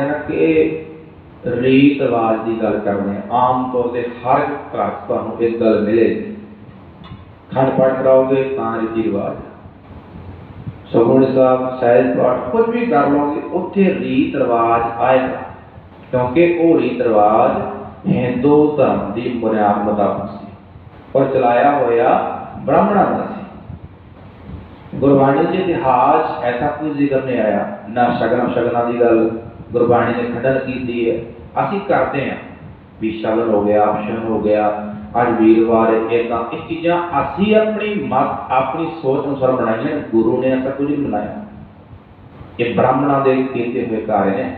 ਹੈ ਨਾ ਕਿ ਰੀਤ ਰਿਵਾਜ ਦੀ ਗੱਲ ਕਰਦੇ ਹਾਂ। ਆਮ ਤੌਰ ਤੇ ਹਰ ਘਰ 'ਚ ਤੁਹਾਨੂੰ ਇੱਕ ਗੱਲ ਮਿਲੇਗੀ ਖੰਡ ਪਾਠ ਕਰਾਓਗੇ ਤਾਂ ਰੀਤੀ ਰਿਵਾਜ ਸੁਖਮਨੀ ਸਾਹਿਬ, ਸਹਿਜ ਪਾਠ, ਕੁਝ ਵੀ ਕਰ ਲਓਗੇ, ਉੱਥੇ ਰੀਤ ਰਿਵਾਜ ਆਏਗਾ। ਕਿਉਂਕਿ ਉਹ ਰੀਤ ਰਿਵਾਜ ਹਿੰਦੂ ਧਰਮ ਦੀ ਬੁਨਿਆਦ ਮੁਤਾਬਕ ਸੀ। ਔਰ ਚਲਾਇਆ ਹੋਇਆ ਬ੍ਰਾਹਮਣਾਂ ਦਾ ਸੀ। ਗੁਰਬਾਣੀ ਦੇ ਇਤਿਹਾਸ ਐਸਾ ਕੋਈ ਜ਼ਿਕਰ ਨਹੀਂ ਆਇਆ, ਨਾ ਸ਼ਗਨ ਸ਼ਗਨਾਂ ਦੀ ਗੱਲ ਗੁਰਬਾਣੀ ਨੇ ਖੰਡਨ ਕੀਤੀ ਹੈ। ਅਸੀਂ ਕਰਦੇ ਹਾਂ ਵੀ ਸ਼ਗਨ ਹੋ ਗਿਆ ਆਪਸ਼ਨ ਹੋ ਗਿਆ, ਅੱਜ ਵੀਰਵਾਰ ਇਹ ਤਾਂ ਇਹ ਚੀਜ਼ਾਂ ਅਸੀਂ ਆਪਣੀ ਮਤ, ਆਪਣੀ ਸੋਚ ਅਨੁਸਾਰ ਬਣਾਈਆਂ ਗੁਰੂ ਨੇ ਐਸਾ ਕੁਝ ਨਹੀਂ ਬਣਾਇਆ। ਇਹ ਬ੍ਰਾਹਮਣਾਂ ਦੇ ਕੀਤੇ ਹੋਏ ਕਾਰਜ ਨੇ,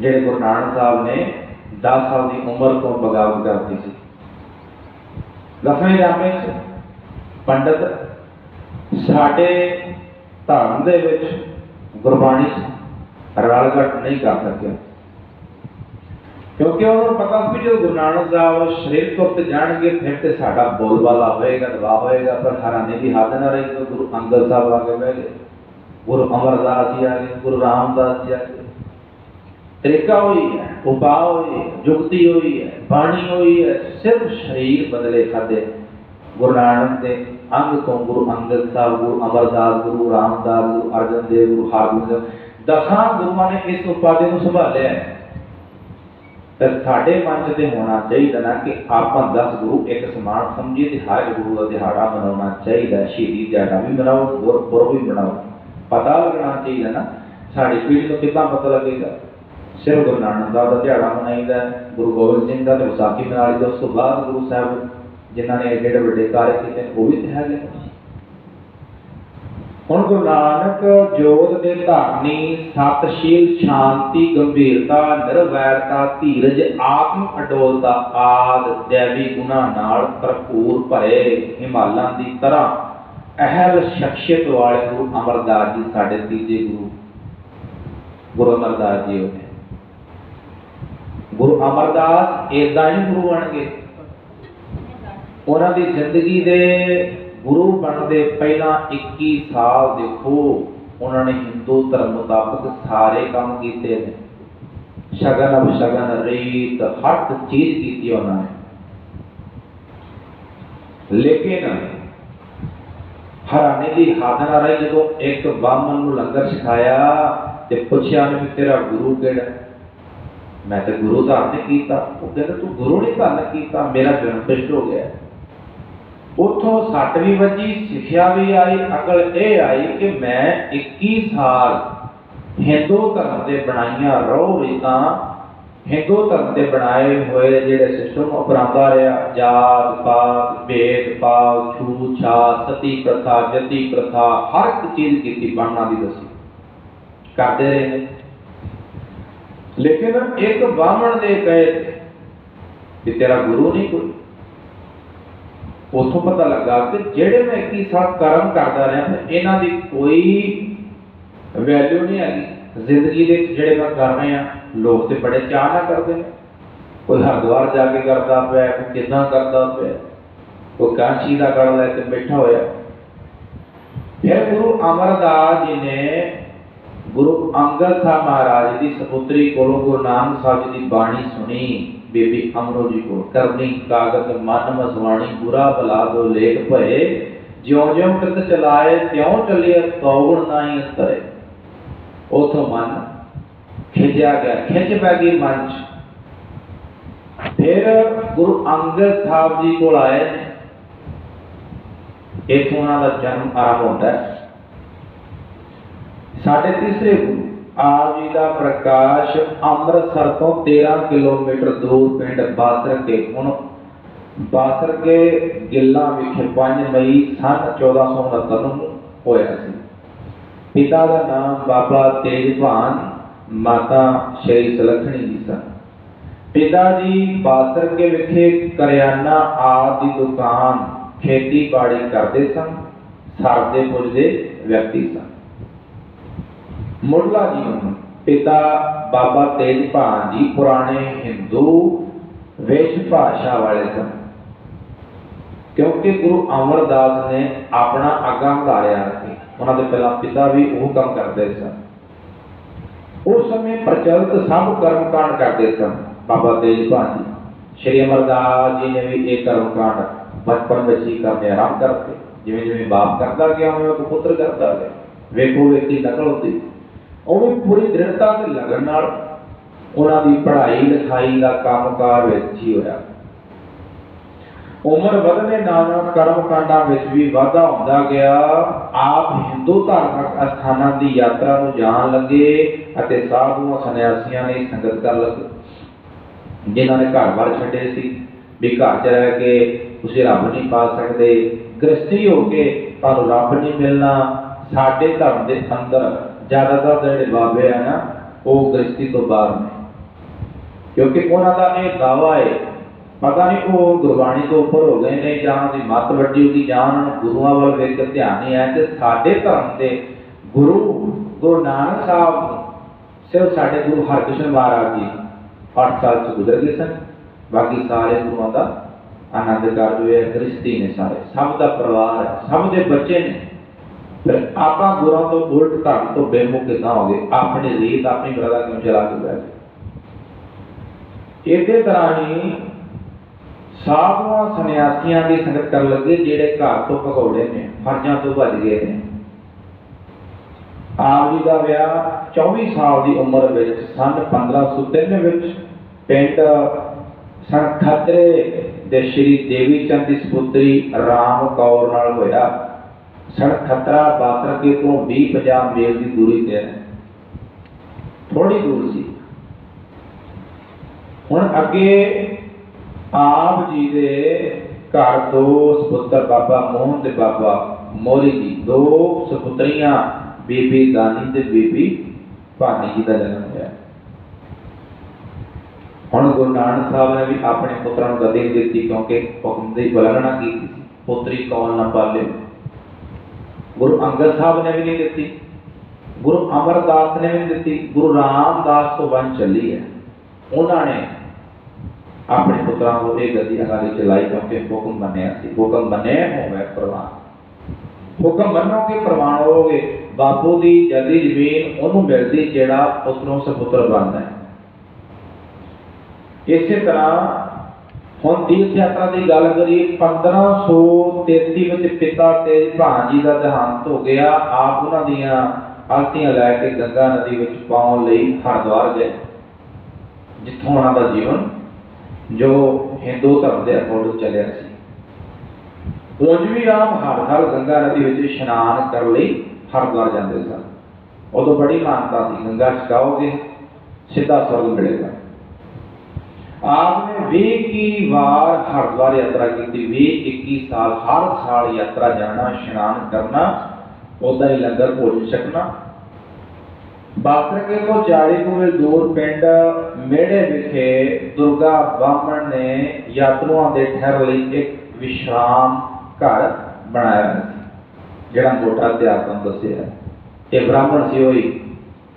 ਜਿਹੜੇ ਗੁਰੂ ਨਾਨਕ ਸਾਹਿਬ ਨੇ 10 ਸਾਲ ਦੀ ਉਮਰ ਤੋਂ ਬਗਾਵਤ ਕਰਤੀ ਸੀ। ਦਸਵੇਂ ਜਾਮੇ ਚ ਪੰਡਤ ਸਾਡੇ ਧਰਮ ਦੇ ਵਿੱਚ ਗੁਰਬਾਣੀ ਚ ਰਲ ਘਟ ਨਹੀਂ ਕਰ ਸਕਿਆ। ਕਿਉਂਕਿ ਉਹਨਾਂ ਨੂੰ ਪਤਾ ਸੀ ਜਦੋਂ ਗੁਰੂ ਨਾਨਕ ਸਾਹਿਬ ਸ਼ਰੀਰ ਤੋਂ ਉੱਤੇ ਜਾਣਗੇ, ਫਿਰ ਤੇ ਸਾਡਾ ਬੋਲਬਾਲਾ ਹੋਏਗਾ ਦਵਾ ਹੋਏਗਾ, ਪਰ ਹਰਾਨੇ ਦੀ ਹੱਦ ਨਾ ਰਹੀ ਗੁਰੂ ਅੰਗਦ ਸਾਹਿਬ ਆ ਕੇ ਬਹਿ ਗਏ। ਗੁਰੂ ਅਮਰਦਾਸ ਜੀ ਆ ਗਏ, ਗੁਰੂ ਰਾਮਦਾਸ ਜੀ ਆ ਗਏ। ਤਰੀਕਾ ਹੋਈ ਹੈ ਉਪਾਅ ਹੋਈ ਹੈ, ਜੁਗਤੀ ਹੋਈ ਹੈ, ਬਾਣੀ ਹੋਈ ਹੈ, ਸਿਰਫ ਸ਼ਰੀਰ ਬਦਲੇ ਖਾਦੇ। ਗੁਰੂ ਨਾਨਕ ਦੇ ਅੰਗ ਤੋਂ ਗੁਰੂ ਅੰਗਦ ਸਾਹਿਬ, ਗੁਰੂ ਅਮਰਦਾਸ, ਗੁਰੂ ਰਾਮਦਾਸ, ਗੁਰੂ ਅਰਜਨ ਦੇਵ, ਗੁਰੂ ਹਰਗੋਬਿੰਦ ਦਸਾਂ ਗੁਰੂਆਂ ਨੇ ਇਸ ਉਪਾਦੇ ਨੂੰ ਸੰਭਾਲਿਆ ਹੈ। ਤੇ ਸਾਡੇ ਮਨ 'ਚ ਤੇ ਹੋਣਾ ਚਾਹੀਦਾ ਨਾ ਕਿ ਆਪਾਂ 10 ਗੁਰੂ ਇੱਕ ਸਮਾਨ ਸਮਝੀਏ ਤੇ ਹਰ ਗੁਰੂ ਦਾ ਦਿਹਾੜਾ ਮਨਾਉਣਾ ਚਾਹੀਦਾ ਸ਼ਹੀਦੀ ਦਿਹਾੜਾ ਵੀ ਮਨਾਓ ਗੁਰਪੁਰਬ ਵੀ ਮਨਾਓ। ਪਤਾ ਲੱਗਣਾ ਚਾਹੀਦਾ ਨਾ ਸਾਡੀ ਪੀੜ੍ਹੀ ਨੂੰ ਕਿੱਦਾਂ ਪਤਾ ਲੱਗੇਗਾ? ਸਿਰਫ ਗੁਰੂ ਨਾਨਕ ਸਾਹਿਬ ਦਾ ਦਿਹਾੜਾ ਮਨਾਈਦਾ ਗੁਰੂ ਗੋਬਿੰਦ ਸਿੰਘ ਦਾ ਤੇ ਵਿਸਾਖੀ ਮਨਾ ਲਈ ਉਸ ਤੋਂ ਬਾਅਦ ਗੁਰੂ ਸਾਹਿਬ ਜਿਨ੍ਹਾਂ ਨੇ ਏਡੇ ਵੱਡੇ ਕਾਰਜ ਕੀਤੇ ਨੇ, ਉਹ ਵੀ ਤੇ ਹੈਗੇ ਹੁਣ ਗੁਰੂ ਨਾਨਕ ਜੋਤ ਦੇ ਧਾਰਨੀ, ਸਤਸ਼ੀਲ ਸ਼ਾਂਤੀ, ਗੰਭੀਰਤਾ, ਨਿਰਵੈਰਤਾ, ਧੀਰਜ, ਆਤਮ ਅਡੋਲਤਾ ਆਦ ਦੇਵੀ ਗੁਣਾ ਨਾਲ ਭਰਪੂਰ ਭਰੇ ਹਿਮਾਲਾਂ ਦੀ ਤਰ੍ਹਾਂ ਅਹਿਲ ਸ਼ਖਸੀਅਤ ਵਾਲੇ ਗੁਰੂ ਅਮਰਦਾਸ ਜੀ ਸਾਡੇ ਤੀਜੇ ਗੁਰੂ ਗੁਰੂ ਅਮਰਦਾਸ ਜੀ ਹੋਏ। ਗੁਰੂ ਅਮਰਦਾਸ ਏਦਾਂ ਹੀ ਗੁਰੂ ਬਣ ਗਏ ਉਹਨਾਂ ਦੀ ਜ਼ਿੰਦਗੀ ਦੇ ਗੁਰੂ ਬਣਦੇ ਪਹਿਲਾਂ 21 ਸਾਲ ਦੇਖੋ, ਉਹਨਾਂ ਨੇ ਹਿੰਦੂ ਧਰਮ ਮੁਤਾਬਕ ਸਾਰੇ ਕੰਮ ਕੀਤੇ ਨੇ। ਸ਼ਗਨ ਅਪਸ਼ਗਨ, ਰੀਤ, ਹਰ ਚੀਜ਼ ਕੀਤੀ ਉਹਨਾਂ ਨੇ। ਲੇਕਿਨ ਹਰਾਨੇ ਦੀ ਹੱਦ ਨਾ ਰਹੀ, ਜਦੋਂ ਇੱਕ ਬਾਹਮਣ ਨੂੰ ਲੰਗਰ ਛਕਾਇਆ ਤੇ ਪੁੱਛਿਆ ਉਹਨੇ ਤੇਰਾ ਗੁਰੂ ਕਿਹੜਾ ਮੈਂ ਤੇ ਗੁਰੂ ਧਾਰਨ ਕੀਤਾ। ਉਹ ਕਹਿੰਦਾ, ਤੂੰ ਗੁਰੂ ਨਹੀਂ ਧਾਰਨ ਕੀਤਾ, ਮੇਰਾ ਜਨਮ ਭ੍ਰਿਸ਼ਟ ਹੋ ਗਿਆ ਉਥੋਂ ਸੱਟ ਵੀ ਵੱਜੀ, ਸਿੱਖਿਆ ਵੀ ਆਈ। ਅਕਲ ਇਹ ਆਈ ਕਿ ਮੈਂ 21 ਸਾਲ ਹਿੰਦੂ ਧਰਮ ਦੇ ਬਣਾਈਆਂ ਰੋ ਰੀਤਾਂ, ਹਿੰਦੂ ਧਰਮ ਦੇ ਬਣਾਏ ਹੋਏ ਜਿਹੜੇ ਸਿਸਟਮ ਅਪਣਾਉਂਦਾ ਰਿਹਾ। ਜਾਤ, ਪਾਤ, ਭੇਦ, ਭਾਵ, ਛੂਤ, ਛਾਤ, ਸਤੀ ਪ੍ਰਥਾ, ਜਤੀ ਪ੍ਰਥਾ, ਹਰ ਇੱਕ ਚੀਜ਼ ਕੀਤੀ ਬਣਨਾ ਦੀ ਦੱਸੀ। ਕਰਦੇ ਰਹੇ। ਲੇਕਿਨ ਇੱਕ ਬਾਹਮਣ ਦੇ ਕਹੇ ਕਿ ਤੇਰਾ ਗੁਰੂ ਨਹੀਂ ਕੋਈ। ਉਥੋਂ ਪਤਾ ਲੱਗਾ ਕਿ ਜਿਹੜੇ ਮੈਂ 21 ਸਾਲ ਕਰਮ ਕਰਦਾ ਰਿਹਾ ਇਹਨਾਂ ਦੀ ਕੋਈ ਵੈਲਿਊ ਨਹੀਂ ਹੈਗੀ। ਜ਼ਿੰਦਗੀ ਦੇ ਵਿੱਚ ਜਿਹੜੇ ਮੈਂ ਕਰ ਰਿਹਾ ਲੋਕ ਤੇ ਬੜੇ ਚਾਹ ਨਾਲ ਕਰਦੇ ਨੇ। ਕੋਈ ਹਰਿਦੁਆਰ ਜਾ ਕੇ ਕਰਦਾ ਪਿਆ, ਕੋਈ ਕਿੱਦਾਂ ਕਰਦਾ ਪਿਆ, ਕੋਈ ਕਾਂਚੀ ਦਾ ਕਰ ਲੈ ਕੇ ਬੈਠਾ ਹੋਇਆ। ਫਿਰ ਗੁਰੂ ਅਮਰਦਾਸ ਜੀ ਨੇ ਗੁਰੂ ਅੰਗਦ ਸਾਹਿਬ ਮਹਾਰਾਜ ਦੀ ਸਪੁੱਤਰੀ ਕੋਲੋਂ ਗੁਰੂ ਨਾਨਕ ਸਾਹਿਬ ਜੀ ਦੀ ਬਾਣੀ ਸੁਣੀ। ਬੀਬੀ ਅਮਰੋ ਜੀ ਕੋਲ ਕਰਨੀ ਕਾਗਤ ਮਨ ਮਸਵਾਣੀ ਬੁਰਾ ਭਲਾ ਦੋ ਲੇਖ ਭਏ ਜਿਉਂ ਜਿਉਂ ਕਿਤ ਚਲਾਏ ਤਿਉਂ ਚੱਲਿਆ ਤੌਣ ਨਾਹੀ ਅੰਤਰੇ ਉਥੋਂ ਮਨ ਖਿੱਚਿਆ ਗਿਆ ਖਿੱਚ ਪੈ ਗਈ ਮਨ ਚ ਫਿਰ ਗੁਰੂ ਅੰਗਦ ਸਾਹਿਬ ਜੀ ਕੋਲ ਆਏ ਨੇ ਇੱਥੋਂ ਉਹਨਾਂ ਦਾ ਜਨਮ ਆਰੰਭ ਹੁੰਦਾ ਹੈ ਸਾਡੇ ਤੀਸਰੇ ਗੁਰੂ ਆਪ ਜੀ ਦਾ ਪ੍ਰਕਾਸ਼ ਅੰਮ੍ਰਿਤਸਰ ਤੋਂ 13 ਕਿਲੋਮੀਟਰ ਦੂਰ ਪਿੰਡ ਬਾਸਰ ਕੇ ਹੁਣ ਬਾਸਰ ਕੇ ਗਿੱਲਾਂ ਵਿਖੇ 5 ਮਈ ਸਨ 1469 ਨੂੰ ਹੋਇਆ ਸੀ। ਪਿਤਾ ਦਾ ਨਾਮ ਬਾਬਾ ਤੇਜਭਾਨ, ਮਾਤਾ ਸ਼੍ਰੀ ਸੁਲੱਖਣੀ ਜੀ ਸਨ। ਪਿਤਾ ਜੀ ਬਾਸਰ ਵਿਖੇ ਕਰਿਆਨਾ ਆਦਿ ਦੀ ਦੁਕਾਨ ਖੇਤੀਬਾੜੀ ਕਰਦੇ ਸਨ ਸਰਦੇ ਪੁੱਜਦੇ ਵਿਅਕਤੀ ਸਨ। ਮੁੱਢਲਾ ਜੀਵਨ ਪਿਤਾ ਬਾਬਾ ਤੇਜਭਾਨ ਜੀ, ਪੁਰਾਣੇ ਹਿੰਦੂ ਵੇਸ਼ ਭਾਸ਼ਾ ਵਾਲੇ ਸਨ। ਕਿਉਂਕਿ ਗੁਰੂ ਅਮਰਦਾਸ ਨੇ ਆਪਣਾ ਅੱਗਾ ਧਾਰਿਆ ਸੀ ਉਹਨਾਂ ਦੇ ਪਹਿਲਾਂ ਪਿਤਾ ਵੀ ਉਹ ਕੰਮ ਕਰਦੇ ਸਨ। ਉਸ ਸਮੇਂ ਪ੍ਰਚਲਿਤ ਸਭ ਕਰਮ ਕਾਂਡ ਕਰਦੇ ਸਨ ਬਾਬਾ ਤੇਜ ਭਾਜੀ ਸ਼੍ਰੀ ਅਮਰਦਾਸ ਜੀ ਨੇ ਵੀ ਇਹ ਕਰਮ ਕਾਂਡ ਬਚਪਨ ਵਿੱਚ ਹੀ ਕਰਨੇ ਆਰੰਭ ਕਰਤੇ। ਜਿਵੇਂ ਜਿਵੇਂ ਬਾਪ ਕਰਦਾ ਗਿਆ ਉਵੇਂ ਉਹ ਪੁੱਤਰ ਕਰਦਾ ਗਿਆ। ਵੇਖੋ ਵੇਖੀ ਨਕਲ ਹੁੰਦੀ। ਉਹ ਵੀ ਪੂਰੀ ਦ੍ਰਿੜਤਾ ਤੇ ਲਗਨ ਨਾਲ ਉਹਨਾਂ ਦੀ ਪੜ੍ਹਾਈ, ਲਿਖਾਈ ਦਾ ਕੰਮਕਾਰ ਵਿੱਚ ਹੀ ਹੋਇਆ। ਉਮਰ ਵਧਣੇ ਨਾਲ ਨਾਲ ਕਰਮ ਵਿੱਚ ਵੀ ਵਾਧਾ ਹੁੰਦਾ ਗਿਆ। ਆਪ ਹਿੰਦੂ ਧਾਰਮਿਕ ਅਸਥਾਨਾਂ ਦੀ ਯਾਤਰਾ ਨੂੰ ਜਾਣ ਲੱਗੇ ਅਤੇ ਸਾਧੂਆਂ, ਸੰਨਿਆਸੀਆਂ ਨੇ ਸੰਗਤ ਕਰਨ ਲੱਗੇ। ਜਿਨ੍ਹਾਂ ਨੇ ਘਰ-ਬਾਰ ਛੱਡੇ ਸੀ, ਵੀ ਘਰ 'ਚ ਰਹਿ ਕੇ ਤੁਸੀਂ ਰੱਬ ਨਹੀਂ ਪਾ ਸਕਦੇ ਗ੍ਰਸਤੀ ਹੋ ਕੇ ਤੁਹਾਨੂੰ ਰੱਬ ਨਹੀਂ ਮਿਲਣਾ, ਸਾਡੇ ਧਰਮ ਦੇ ਅੰਦਰ ਜ਼ਿਆਦਾਤਰ ਜਿਹੜੇ ਬਾਬੇ ਆ ਨਾ ਉਹ ਗ੍ਰਸਤੀ ਤੋਂ ਬਾਹਰ ਨੇ ਕਿਉਂਕਿ ਉਹਨਾਂ ਦਾ ਇਹ ਦਾਵਾ ਹੈ ਪਤਾ ਨਹੀਂ ਉਹ ਗੁਰਬਾਣੀ ਤੋਂ ਉੱਪਰ ਹੋ ਗਏ ਨੇ ਜਾਂ ਉਹਦੀ ਮੱਤ ਵੱਡੀ ਹੋ ਗਈ ਜਾਂ ਉਹਨਾਂ ਨੂੰ ਗੁਰੂਆਂ ਵੱਲ ਵੇਖ ਕੇ ਧਿਆਨ ਨਹੀਂ ਆਇਆ ਤੇ ਸਾਡੇ ਧਰਮ ਦੇ ਗੁਰੂ ਗੁਰੂ ਨਾਨਕ ਸਾਹਿਬ ਸਿਰਫ ਸਾਡੇ ਗੁਰੂ ਹਰਕ੍ਰਿਸ਼ਨ ਮਹਾਰਾਜ ਜੀ 8 ਸਾਲ ਚ ਗੁਜ਼ਰ ਗਏ ਸਨ ਬਾਕੀ ਸਾਰੇ ਗੁਰੂਆਂ ਦਾ ਆਨੰਦ ਕਾਰਜ ਹੋਇਆ ਗ੍ਰਸਤੀ ਨੇ ਸਾਰੇ ਸਭ ਦਾ ਪਰਿਵਾਰ ਹੈ ਸਭ ਦੇ ਬੱਚੇ ਨੇ ਫਿਰ ਆਪਾਂ ਗੁਰਾਂ ਤੋਂ ਉਲਟ ਧਰਮ ਤੋਂ ਬੇਮੁਖ ਕਿੱਦਾਂ ਹੋ ਗਏ ਆਪਣੀ ਰੀਤ ਆਪਣੀ ਮਰਦਾ ਕਿਉਂ ਚਲਾ ਕੇ ਬੈਠ ਗਏ ਇਸੇ ਤਰ੍ਹਾਂ ਸਾਧੂਆਂ ਸੰਨਿਆਸੀਆਂ ਦੀ ਸੰਗਤ ਕਰਨ ਲੱਗੇ ਜਿਹੜੇ ਘਰ ਤੋਂ ਭਗੌੜੇ ਨੇ, ਫਰਜ਼ਾਂ ਤੋਂ ਭੱਜ ਗਏ ਨੇ। ਆਪ ਜੀ ਦਾ ਵਿਆਹ 24 ਸਾਲ ਦੀ ਉਮਰ ਵਿੱਚ, ਸੰਨ 1503 ਵਿੱਚ ਪਿੰਡ ਸਨਖਤਰੇ ਦੇ ਸ਼੍ਰੀ ਦੇਵੀ ਚੰਦ ਦੀ ਸੁਪੁੱਤਰੀ ਰਾਮ ਕੌਰ ਨਾਲ ਹੋਇਆ। ਸਨਖਤਰਾ ਬਾਸਰਕੇ ਤੋਂ 20 50 ਮੀਲ ਦੀ ਦੂਰੀ ਤੇ ਹੈ। ਥੋੜੀ ਦੂਰ ਸੀ। ਹੁਣ ਅੱਗੇ ਆਪ ਜੀ ਦੇ ਘਰ ਦੋ ਸੁਪੁੱਤਰ ਬਾਬਾ ਮੋਹਨ ਤੇ ਬਾਬਾ ਮੋਰੀ ਜੀ, ਦੋ ਸੁਪੁੱਤਰੀਆਂ, ਬੀਬੀ ਦਾਨੀ ਤੇ ਬੀਬੀ ਭਾਨੀ ਜੀ ਦਾ ਜਨਮ ਹੋਇਆ। ਹੁਣ ਗੁਰੂ ਨਾਨਕ ਸਾਹਿਬ ਨੇ ਵੀ ਆਪਣੇ ਪੁੱਤਰਾਂ ਨੂੰ ਗੱਦੀ ਦਿੱਤੀ ਕਿਉਂਕਿ ਹੁਕਮ ਦੀ ਉਲੰਘਣਾ ਕੀਤੀ ਸੀ। ਪੁੱਤਰੀ ਕੌਣ ਨਾ ਪਾਲੇ। ਗੁਰੂ ਅੰਗਦ ਸਾਹਿਬ ਨੇ ਵੀ ਨਹੀਂ ਦਿੱਤੀ, ਗੁਰੂ ਅਮਰਦਾਸ ਨੇ ਵੀ ਨਹੀਂ ਦਿੱਤੀ, ਗੁਰੂ ਰਾਮਦਾਸ ਤੋਂ ਵੰਨ ਚੱਲੀ ਹੈ। ਉਹਨਾਂ ਨੇ ਆਪਣੇ ਪੁੱਤਰਾਂ ਨੂੰ ਇਹ ਗੱਦੀ ਅਗਾਲੀ ਚਲਾਈ ਕਰਕੇ ਹੁਕਮ ਮੰਨਿਆ ਸੀ। ਹੁਕਮ ਮੰਨੇ ਹੋਵੇ ਪ੍ਰਵਾਨ। ਹੁਕਮ ਮੰਨੋਗੇ, ਪ੍ਰਵਾਨ ਹੋਗੇ ਬਾਪੂ ਦੀ ਜਦੀ ਜ਼ਮੀਨ ਉਹਨੂੰ ਮਿਲਦੀ ਜਿਹੜਾ ਪੁੱਤਰੋਂ ਸਪੁੱਤਰ ਬਣਦਾ ਹੈ। ਇਸੇ ਤਰ੍ਹਾਂ ਹੁਣ ਤੀਰਥ ਯਾਤਰਾ ਦੀ ਗੱਲ ਕਰੀਏ 1533 ਵਿੱਚ ਪਿਤਾ ਤੇ ਭਾਨ ਜੀ ਦਾ ਦੇਹਾਂਤ ਹੋ ਗਿਆ। ਆਪ ਉਹਨਾਂ ਦੀਆਂ ਆਰਤੀਆਂ ਲੈ ਕੇ ਗੰਗਾ ਨਦੀ ਵਿੱਚ ਪਾਉਣ ਲਈ ਹਰਿਦੁਆਰ ਗਏ, ਜਿੱਥੋਂ ਉਹਨਾਂ ਦਾ ਜੀਵਨ ਜੋ ਹਿੰਦੂ ਧਰਮ ਦੇ ਅਕੋਰਡ ਚੱਲਿਆ ਸੀ। ਉਂਝ ਵੀ ਆਪ ਹਰ ਸਾਲ ਗੰਗਾ ਨਦੀ ਵਿੱਚ ਇਸ਼ਨਾਨ ਕਰਨ ਲਈ ਹਰਿਦੁਆਰ ਜਾਂਦੇ ਸਨ। ਉਦੋਂ ਬੜੀ ਮਾਨਤਾ ਸੀ, ਗੰਗਾ ਛਕਾਓਗੇ ਸਿੱਧਾ ਸਵਰਗ ਮਿਲੇਗਾ। ਆਪ ਨੇ 20 ਵਾਰ ਹਰਿਦੁਆਰ ਯਾਤਰਾ ਕੀਤੀ 20 21 ਸਾਲ ਹਰ ਸਾਲ ਯਾਤਰਾ ਜਾਣਾ, ਇਸ਼ਨਾਨ ਕਰਨਾ ਉਹਦਾ ਹੀ ਲੰਗਰ ਭੋਜਨ ਛਕਣਾ। ਬਾਸਰਕੇ ਤੋਂ 40 ਕੁ ਦੂਰ ਪਿੰਡ ਮੇੜੇ ਵਿਖੇ ਦੁਰਗਾ ਬਾਹਮਣ ਨੇ ਯਾਤਰੂਆਂ ਦੇ ਠਹਿਰ ਲਈ ਇੱਕ ਵਿਸ਼ਰਾਮ ਘਰ ਬਣਾਇਆ ਜਿਹੜਾ ਮੋਟਾ ਇਤਿਹਾਸ ਨੂੰ ਦੱਸਿਆ ਇਹ ਬ੍ਰਾਹਮਣ ਸੀ ਹੋਈ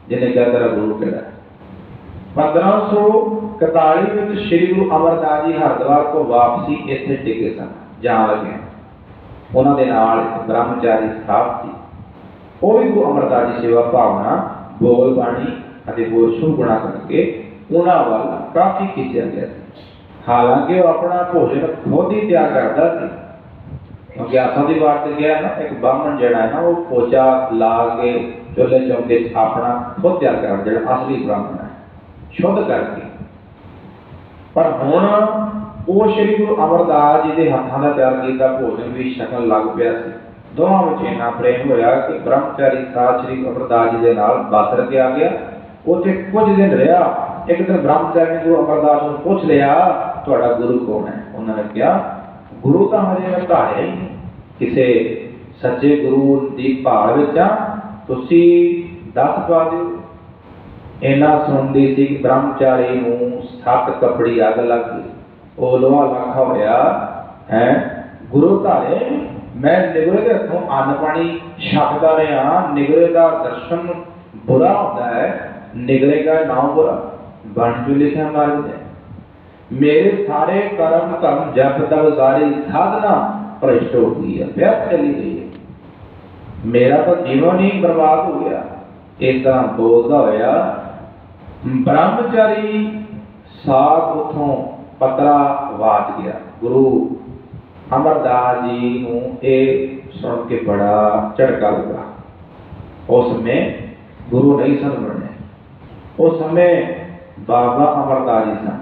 ਜਿਹਨੇ ਗਦਰ ਗੁਰੂ ਕਿਹਾ। 1500 ਕਤਾਲੀ ਵਿੱਚ ਸ੍ਰੀ ਗੁਰੂ ਅਮਰਦਾਸ ਜੀ ਹਰਿਦੁਆਰ ਤੋਂ ਵਾਪਸੀ ਇੱਥੇ ਟਿਕੇ ਸਨ ਜਾਂ ਲਗੇ। ਉਹਨਾਂ ਦੇ ਨਾਲ ਇੱਕ ਬ੍ਰਹਮਚਾਰੀ ਸਾਹਿਬ ਸੀ। ਉਹ ਵੀ ਗੁਰੂ ਅਮਰਦਾਸ ਜੀ ਸੇਵਾ ਭਾਵਨਾ, ਬੋਲ ਬਾਣੀ ਅਤੇ ਹੋਰ ਸ਼ੁਭ ਗੁਣਾ ਕਰਕੇ ਉਹਨਾਂ ਵੱਲ ਕਾਫੀ ਖਿੱਚਿਆ ਗਿਆ ਸੀ। ਹਾਲਾਂਕਿ ਉਹ ਆਪਣਾ ਭੋਜਨ ਖੁਦ ਹੀ ਤਿਆਰ ਕਰਦਾ ਸੀ। ਕਿਉਂਕਿ ਆਸਾਂ ਦੀ ਵਾਰ ਤੇ ਗਿਆ ਨਾ, ਇੱਕ ਬਾਹਮਣ ਜਿਹੜਾ ਹੈ ਨਾ, ਉਹ ਪੋਚਾ ਲਾ ਕੇ ਚੁੱਲ੍ਹੇ ਚੌਂਕੇ ਆਪਣਾ ਖੁਦ ਤਿਆਰ ਕਰਦਾ ਜਿਹੜਾ ਅਸਲੀ ਬ੍ਰਾਹਮਣ ਹੈ। ਸ਼ੁੱਧ ਕਰਕੇ ਪਰ ਹੁਣ ਉਹ ਸ੍ਰੀ ਗੁਰੂ ਅਮਰਦਾਸ ਜੀ ਦੇ ਹੱਥਾਂ ਦਾ ਤਿਆਰ ਕੀਤਾ ਭੋਜਨ ਵੀ ਛਕਣ ਲੱਗ ਪਿਆ ਸੀ। ਦੋਵਾਂ ਵਿੱਚ ਇੰਨਾ ਪ੍ਰੇਮ ਹੋਇਆ ਕਿ ਬ੍ਰਹਮਚਾਰੀ ਸਾਧ ਸ੍ਰੀ ਅਮਰਦਾਸ ਜੀ ਦੇ ਨਾਲ ਬਾਸਰ ਕੇ ਆ ਗਿਆ। ਉੱਥੇ ਕੁਝ ਦਿਨ ਰਿਹਾ, ਇੱਕ ਦਿਨ ਬ੍ਰਹਮਚਾਰੀ ਨੇ ਗੁਰੂ ਅਮਰਦਾਸ ਨੂੰ ਪੁੱਛ ਲਿਆ, ਤੁਹਾਡਾ ਗੁਰੂ ਕੌਣ ਹੈ? ਉਹਨਾਂ ਨੇ ਕਿਹਾ, ਗੁਰੂ ਤਾਂ ਹਜੇ ਮੈਂ ਧਾਰਿਆ ਹੀ ਕਿਸੇ ਸੱਚੇ ਗੁਰੂ ਦੀ ਭਾਲ ਵਿੱਚ ਆ। ਤੁਸੀਂ ਦੱਸ ਪਾ ਦਿਓ ਇਹਨਾਂ ਸੁਣਦੀ ਸੀ ਬ੍ਰਹਮਚਾਰੀ ਨੂੰ ਸੱਤ ਕੱਪੜੀ ਅੱਗ ਲੱਗ ਗਈ। ਉਹ ਲੋਹਾ ਲੱਖਾ ਹੋਇਆ, ਹੈ? ਗੁਰੂ ਧਾਰੇ ਮੈਂ ਨਿਗਰੇ ਦੇ ਹੱਥੋਂ ਅੰਨ ਪਾਣੀ ਛਕਦਾ ਰਿਹਾ। ਨਿਗਰੇ ਦਾ ਦਰਸ਼ਨ ਬੁਰਾ ਹੁੰਦਾ ਹੈ। ਨਿਗਰੇ ਦਾ ਨਾਮ ਬੁਰਾ। ਬਣ ਜੂ ਲਿਖਿਆ ਮਾਰਗ ਹੈ ਮੇਰੇ ਸਾਰੇ ਕਰਮ ਧਰਮ ਜਪ ਦਾ ਸਾਰੀ ਸਾਧਨਾ ਭ੍ਰਿਸ਼ਟ ਹੋ ਗਈ ਹੈ, ਵਿਅਰਥ ਚਲੀ ਗਈ ਹੈ। ਮੇਰਾ ਤਾਂ ਜੀਵਨ ਹੀ ਬਰਬਾਦ ਹੋ ਗਿਆ। ਇਸ ਤਰ੍ਹਾਂ ਬੋਲਦਾ ਹੋਇਆ ਬ੍ਰਹਮਚਾਰੀ ਸਾਧ ਉਥੋਂ ਪਤਰਾ ਵਾਚ ਗਿਆ। ਗੁਰੂ ਅਮਰਦਾਸ ਜੀ ਨੂੰ ਇਹ ਸੁਣ ਕੇ ਬੜਾ ਝਟਕਾ ਲੱਗਾ। ਉਸ ਸਮੇਂ ਗੁਰੂ ਨਹੀਂ ਸਨ ਬਣੇ ਉਸ ਸਮੇਂ ਬਾਬਾ ਅਮਰਦਾਸ ਜੀ ਸਨ।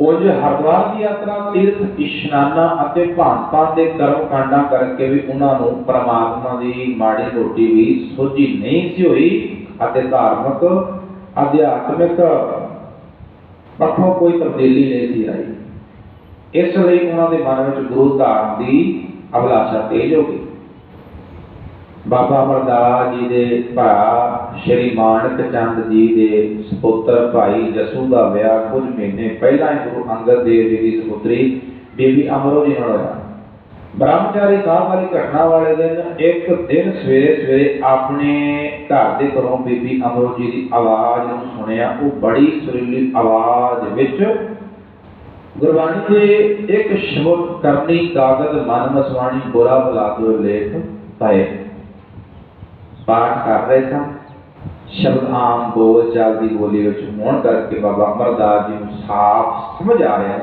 ਉਂਝ ਹਰਿਦੁਆਰ ਦੀ ਯਾਤਰਾ ਤੀਰਥ, ਇਸ਼ਨਾਨਾਂ ਅਤੇ ਭਾਂਤਾਂ ਦੇ ਕਰਮ ਕਾਂਡਾਂ ਕਰਕੇ ਵੀ ਉਹਨਾਂ ਨੂੰ ਪ੍ਰਮਾਤਮਾ ਦੀ ਮਾੜੀ ਰੋਟੀ ਵੀ ਸੋਝੀ ਨਹੀਂ ਸੀ ਹੋਈ। ਅਤੇ ਧਾਰਮਿਕ ਅਧਿਆਤਮਿਕ ਪੱਖੋਂ ਕੋਈ ਤਬਦੀਲੀ ਨਹੀਂ ਸੀ ਆਈ। ਇਸ ਲਈ ਉਹਨਾਂ ਦੇ ਮਨ ਵਿੱਚ ਗੁਰੂ ਧਾਰਨ ਦੀ ਅਭਿਲਾਸ਼ਾ ਤੇਜ ਹੋ ਗਈ। ਬਾਬਾ ਅਮਰਦਾਸ ਜੀ ਦੇ ਭਰਾ ਸ਼੍ਰੀ ਮਾਨਕ ਚੰਦ ਜੀ ਦੇ ਸੁਪੁੱਤਰ ਭਾਈ ਜਸੂ ਦਾ ਵਿਆਹ ਕੁਝ ਮਹੀਨੇ ਪਹਿਲਾਂ ਹੀ ਗੁਰੂ ਅੰਗਦ ਦੇਵ ਜੀ ਦੀ ਸੁਪੁੱਤਰੀ ਬੀਬੀ ਅਮਰੋ ਜੀ ਨਾਲ ਹੋਇਆ। ਬ੍ਰਹਮਚਾਰੀ ਸਾਹਿਬ ਵਾਲੀ ਘਟਨਾ ਵਾਲੇ ਦਿਨ, ਇੱਕ ਦਿਨ ਸਵੇਰੇ ਸਵੇਰੇ ਆਪਣੇ ਘਰ ਦੇ ਘਰੋਂ ਬੀਬੀ ਅਮਰੋ ਜੀ ਦੀ ਆਵਾਜ਼ ਨੂੰ ਸੁਣਿਆ, ਉਹ ਬੜੀ ਸੁਰੀਲੀ ਆਵਾਜ਼ ਵਿੱਚ, ਗੁਰਬਾਣੀ ਦੇ ਇੱਕ ਸ਼ਬਦ ਕਰਨੀ ਕਾਗਜ਼ ਮਨ ਮਸਵਾਣੀ, ਬੁਰਾ ਬਲਾ ਦੋ ਲੇਖ ਪਾਏ। ਪਾਠ ਕਰ ਰਹੇ ਸਨ। ਸ਼ਬਦ ਆਮ ਬੋਲ ਚਾਲ ਦੀ ਬੋਲੀ ਵਿੱਚ ਹੋਣ ਕਰਕੇ ਬਾਬਾ ਅਮਰਦਾਸ ਜੀ ਨੂੰ ਸਾਫ਼ ਸਮਝ ਆ ਰਿਹਾ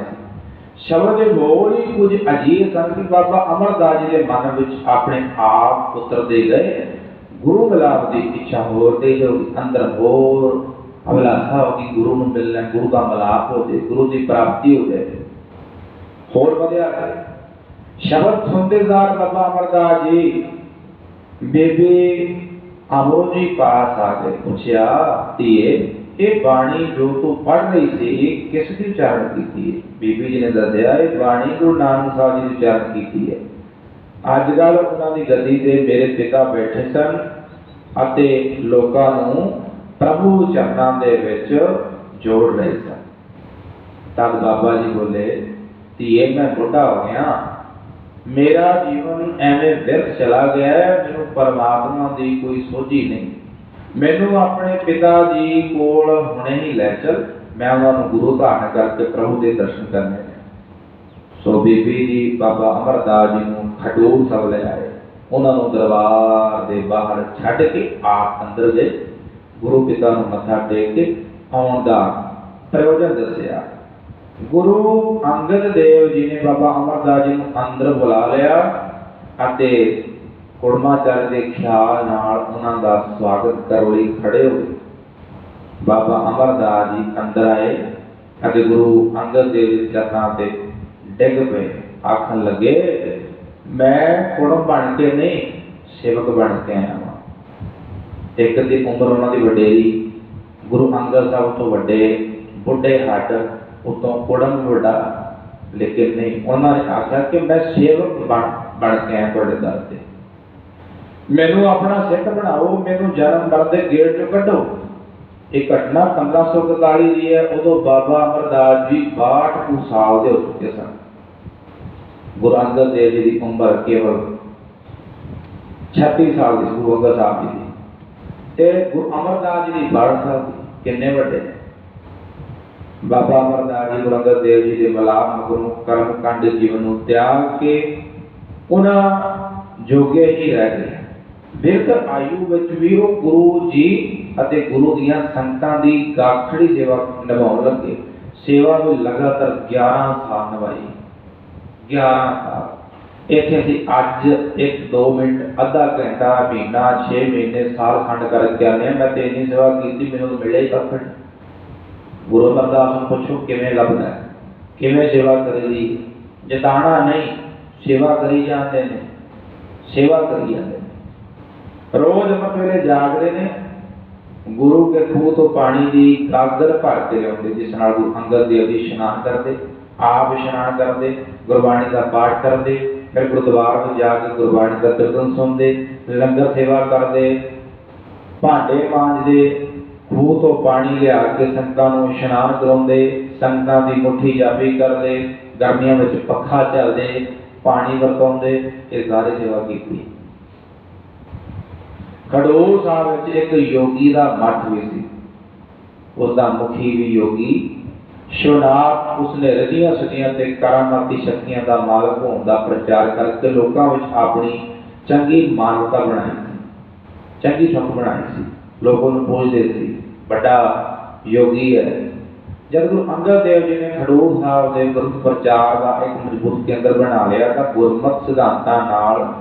ਸ਼ਬਦ ਦੇ ਹੀ ਕੁਝ ਅਜੀਬ ਸਨ ਕਿ ਬਾਬਾ ਅਮਰਦਾਸ ਜੀ ਦੇ ਮਨ ਵਿੱਚ ਆਪਣੇ ਆਪ ਉਤਰਦੇ ਗਏ। ਗੁਰੂ ਮਿਲਾਪ ਦੀ ਇੱਛਾ ਹੋਰ ਤੇ ਜੋ ਅੰਦਰ ਹੋਰ ਅਭਿਲਾਸ਼ਾ ਹੋ ਕਿ ਗੁਰੂ ਨੂੰ ਮਿਲਣਾ, ਗੁਰੂ ਦਾ ਮਿਲਾਪ ਹੋ ਜਾਏ, ਗੁਰੂ ਦੀ ਪ੍ਰਾਪਤੀ ਹੋ ਜਾਏ। ਹੋਰ ਵਧਿਆ ਸ਼ਬਦ ਸੁਣਦੇ ਸਾਰ ਬਾਬਾ ਅਮਰਦਾਸ ਜੀ, ਬੇਬੇ ਅਮਰੋ ਜੀ ਪਾਸ ਆ ਕੇ ਪੁੱਛਿਆ, ਧੀਏ ਇਹ ਬਾਣੀ ਜੋ ਤੂੰ ਪੜ ਰਹੀ ਸੀ, ਕਿਸ ਦੀ ਉਚਾਰਨ ਕੀਤੀ ਹੈ? ਬੀਬੀ ਜੀ ਨੇ ਦੱਸਿਆ, ਇਹ ਬਾਣੀ ਗੁਰੂ ਨਾਨਕ ਸਾਹਿਬ ਜੀ ਦੀ ਉਚਾਰਨ ਕੀਤੀ ਹੈ। ਅੱਜ ਕੱਲ੍ਹ ਉਹਨਾਂ ਦੀ ਗੱਦੀ ਤੇ ਮੇਰੇ ਪਿਤਾ ਬੈਠੇ ਸਨ ਅਤੇ ਲੋਕਾਂ ਨੂੰ ਪ੍ਰਭੂ ਚਰਨਾਂ ਦੇ ਵਿੱਚ ਜੋੜ ਰਹੇ ਸਨ। ਤਦ ਬਾਬਾ ਜੀ ਬੋਲੇ, ਧੀਏ, ਮੈਂ ਬੁੱਢਾ ਹੋ ਗਿਆ। ਮੇਰਾ ਜੀਵਨ ਐਵੇਂ ਵਿਅਰਥ ਚਲਾ ਗਿਆ ਹੈ ਮੈਨੂੰ ਪਰਮਾਤਮਾ ਦੀ ਕੋਈ ਸੋਝੀ ਨਹੀਂ। ਮੈਨੂੰ ਆਪਣੇ ਪਿਤਾ ਜੀ ਕੋਲ ਹੁਣੇ ਹੀ ਲੈ ਚੱਲ, ਮੈਂ ਉਹਨਾਂ ਨੂੰ ਗੁਰੂ ਧਾਰਨ ਕਰਕੇ ਪ੍ਰਭੂ ਦੇ ਦਰਸ਼ਨ ਕਰਨੇ ਨੇ। ਸੋ ਬੀਬੀ ਜੀ, ਬਾਬਾ ਅਮਰਦਾਸ ਜੀ ਨੂੰ ਖਡੂਰ ਸਭ ਲੈ ਆਏ। ਉਹਨਾਂ ਨੂੰ ਦਰਬਾਰ ਦੇ ਬਾਹਰ ਛੱਡ ਕੇ ਆਪ ਅੰਦਰ ਗਏ। ਗੁਰੂ ਪਿਤਾ ਨੂੰ ਮੱਥਾ ਟੇਕ ਕੇ ਆਉਣ ਦਾ ਪ੍ਰਯੋਜਨ ਦੱਸਿਆ। ਗੁਰੂ ਅੰਗਦ ਦੇਵ ਜੀ ਨੇ ਬਾਬਾ ਅਮਰਦਾਸ ਜੀ ਨੂੰ ਅੰਦਰ ਬੁਲਾ ਲਿਆ ਅਤੇ ਕੁੜਮਾਚਾਰ ਦੇ ਖਿਆਲ ਨਾਲ ਉਹਨਾਂ ਦਾ ਸਵਾਗਤ ਕਰਨ ਲਈ ਖੜੇ ਹੋਏ ਬਾਬਾ ਅਮਰਦਾਸ ਜੀ ਅੰਦਰ ਆਏ ਅਤੇ ਗੁਰੂ ਅੰਗਦ ਦੇਵ ਜੀ ਚਰਨਾਂ ਤੇ ਡਿੱਗ ਪਏ। ਆਖਣ ਲੱਗੇ, ਮੈਂ ਕੁੜਮ ਬਣ ਕੇ ਨਹੀਂ, ਸੇਵਕ ਬਣ ਕੇ ਆਇਆ ਹਾਂ ਇੱਕ ਦੀ ਉਮਰ ਉਹਨਾਂ ਦੀ ਵਡੇਰੀ, ਗੁਰੂ ਅੰਗਦ ਸਾਹਿਬ ਤੋਂ ਵੱਡੇ, ਬੁੱਢੇ ਹੱਡ, ਉਤੋਂ ਕੁੜਮ ਵੱਡਾ, ਲੇਕਿਨ ਨਹੀਂ, ਉਹਨਾਂ ਨੇ ਆਖਿਆ ਕਿ ਮੈਂ ਸੇਵਕ ਬਣ ਬਣ ਕੇ ਆਇਆ ਤੁਹਾਡੇ ਦਰ ਤੇ। ਮੈਨੂੰ ਆਪਣਾ ਸਿੱਖ ਬਣਾਓ, ਮੈਨੂੰ ਜਨਮ ਦਰ ਦੇ ਗੇਟ ਚੋਂ ਕੱਢੋ। ਇਹ ਘਟਨਾ 1541 ਦੀ ਹੈ, ਉਦੋਂ ਬਾਬਾ ਅਮਰਦਾਸ ਜੀ 62 ਸਾਲ ਦੇ ਹੋ ਚੁੱਕੇ ਸਨ। ਗੁਰੂ ਅੰਗਦ ਦੇਵ ਜੀ ਦੀ ਉਮਰ ਕੇਵਲ 36 ਸਾਲ ਦੀ ਗੁਰੂ ਅੰਗਦ ਸਾਹਿਬ ਜੀ ਦੀ। ਤੇ ਗੁਰੂ ਅਮਰਦਾਸ ਜੀ ਦੀ 62 ਸਾਲ ਕਿੰਨੇ ਵੱਡੇ ਬਾਬਾ ਅਮਰਦਾਸ ਜੀ, ਗੁਰੂ ਅੰਗਦ ਦੇਵ ਜੀ ਦੇ ਮਲਾਪ ਮਗਰੋਂ ਕਰਮ ਕੰਡ ਜੀਵਨ ਨੂੰ ਤਿਆਗ ਕੇ, ਉਹਨਾਂ ਜੋਗੇ ਹੀ ਰਹਿ ਗਏ। ਬਿਰਧ ਆਯੂ ਵਿੱਚ ਵੀ ਉਹ ਗੁਰੂ ਜੀ ਅਤੇ ਗੁਰੂ ਦੀਆਂ ਸੰਗਤਾਂ ਦੀ ਗਾਖੜੀ ਸੇਵਾ ਨਿਭਾਉਣ ਲੱਗੇ। ਸੇਵਾ ਨੂੰ ਲਗਾਤਾਰ 11 ਸਾਲ ਨਿਭਾਈ। 11 ਸਾਲ। ਇੱਥੇ ਅਸੀਂ ਅੱਜ 1-2 ਮਿੰਟ, ਅੱਧਾ ਘੰਟਾ, ਮਹੀਨਾ 6 ਮਹੀਨੇ, ਸਾਲ ਖੰਡ ਕਰਕੇ ਆਉਂਦੇ ਹਾਂ। ਮੈਂ ਤੇ ਇੰਨੀ ਸੇਵਾ ਕੀਤੀ, ਮੈਨੂੰ ਮਿਲੇ ਹੀ ਕੱਖ ਗੁਰੂ ਅਰਦਾਸ ਨੂੰ ਪੁੱਛੋ, ਕਿਵੇਂ ਲੱਭਦਾ ਕਿਵੇਂ ਸੇਵਾ ਕਰੀਦੀ ਜਤਾਣਾ ਨਹੀਂ, ਸੇਵਾ ਕਰੀ ਜਾਂਦੇ ਨੇ। ਸੇਵਾ ਕਰੀ ਜਾਂਦੇ ਰੋਜ਼ ਅੰਮ੍ਰਿਤ ਵੇਲੇ ਜਾਗਦੇ ਨੇ, ਗੁਰੂ ਕੇ ਖੂਹ ਤੋਂ ਪਾਣੀ ਦੀ ਗਾਗਰ ਭਰ ਕੇ ਲਿਆਉਂਦੇ, ਜਿਸ ਨਾਲ ਗੁਰੂ ਅੰਗਦ ਦੇਵ ਜੀ ਇਸ਼ਨਾਨ ਕਰਦੇ, ਆਪ ਇਸ਼ਨਾਨ ਕਰਦੇ, ਗੁਰਬਾਣੀ ਦਾ ਪਾਠ ਕਰਦੇ, ਫਿਰ ਗੁਰਦੁਆਰਾ ਵਿੱਚ ਜਾ ਕੇ ਗੁਰਬਾਣੀ ਦਾ ਕੀਰਤਨ ਸੁਣਦੇ, ਲੰਗਰ ਸੇਵਾ ਕਰਦੇ, ਭਾਂਡੇ ਮਾਂਜਦੇ, ਖੂਹ ਤੋਂ ਪਾਣੀ ਲਿਆ ਕੇ ਸੰਗਤਾਂ ਨੂੰ ਇਸ਼ਨਾਨ ਕਰਾਉਂਦੇ, ਸੰਗਤਾਂ ਦੀ ਮੁੱਠੀ ਜਾਪੀ ਕਰਦੇ, ਗਰਮੀਆਂ ਵਿੱਚ ਪੱਖਾ ਚੱਲਦੇ ਪਾਣੀ ਵਰਤਾਉਂਦੇ, ਇਹ ਸਾਰੇ ਸੇਵਾ ਕੀਤੀ। ਖਡੂਰ ਸਾਹਿਬ ਵਿੱਚ ਇੱਕ ਯੋਗੀ ਦਾ ਮੱਠ ਵੀ ਸੀ। ਉਸ ਦਾ ਮੁਖੀ ਵੀ ਯੋਗੀ। ਸ਼ਿਵਨਾਥ ਉਸਨੇ ਰਦੀਆਂ ਸਦੀਆਂ ਤੇ ਕਰਾਮਾਤੀ ਸ਼ਕਤੀਆਂ ਦਾ ਮਾਲਕ ਹੋਣ ਦਾ ਪ੍ਰਚਾਰ ਕਰਕੇ ਲੋਕਾਂ ਵਿੱਚ ਆਪਣੀ ਚੰਗੀ ਮਾਨਤਾ ਬਣਾਈ ਸੀ। ਚੰਗੀ ਠੱਪ ਬਣਾਈ ਸੀ। ਲੋਕ ਉਹਨੂੰ ਪੁੱਛਦੇ ਸੀ, ਵੱਡਾ ਯੋਗੀ ਹੈ। ਜਦ ਗੁਰੂ ਅੰਗਦ ਦੇਵ ਜੀ ਨੇ ਖਡੂਰ ਸਾਹਿਬ ਦੇ ਗੁਰੂ ਪ੍ਰਚਾਰ ਦਾ ਇੱਕ ਮਜ਼ਬੂਤ ਕੇਂਦਰ ਬਣਾ ਲਿਆ, ਤਾਂ ਗੁਰਮਤਿ ਸਿਧਾਂਤਾਂ ਨਾਲ